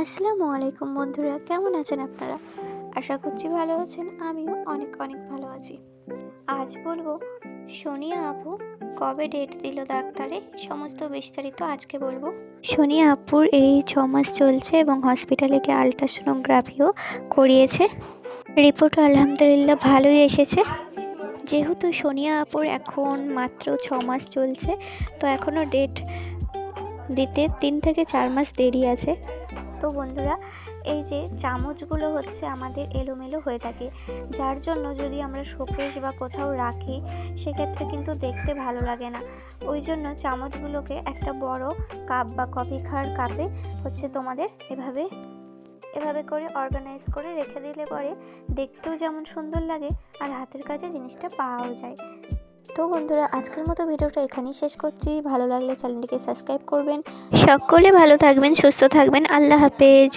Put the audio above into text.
আসসালামু আলাইকুম বন্ধুরা, কেমন আছেন আপনারা? আশা করছি ভালো আছেন, আমিও অনেক অনেক ভালো আছি। আজ বলব, সোনিয়া আপু কবে ডেট দিল ডাক্তারে? সমস্ত বিস্তারিত আজকে বলব। সোনিয়া আপুর এই ছ মাস চলছে এবং হসপিটালে গিয়ে আলট্রাসোনোগ্রাফিও করিয়েছে। রিপোর্ট আলহামদুলিল্লাহ ভালোই এসেছে। যেহেতু সোনিয়া আপুর এখন মাত্র ছ মাস চলছে, তো এখনও ডেট দিতে তিন থেকে চার মাস দেরি আছে। তো বন্ধুরা, এই যে চামচগুলো হচ্ছে আমাদের এলোমেলো হয়ে থাকে। যার জন্য যদি আমরা শোকেস বা কোথাও রাখি, সেক্ষেত্রে কিন্তু দেখতে ভালো লাগে না। ওই জন্য চামচগুলোকে একটা বড় কাপ বা কফি খাওয়ার কাপে হচ্ছে তোমাদের এভাবে এভাবে করে অর্গানাইজ করে রেখে দিলে পরে দেখতেও যেমন সুন্দর লাগে আর হাতের কাছে জিনিসটা পাওয়াও যায়। তো বন্ধুরা, আজকের মতো ভিডিওটা এখানেই শেষ করছি। ভালো লাগলে চ্যানেলটিকে সাবস্ক্রাইব করবেন। সকলে ভালো থাকবেন, সুস্থ থাকবেন। আল্লাহ হাফেজ।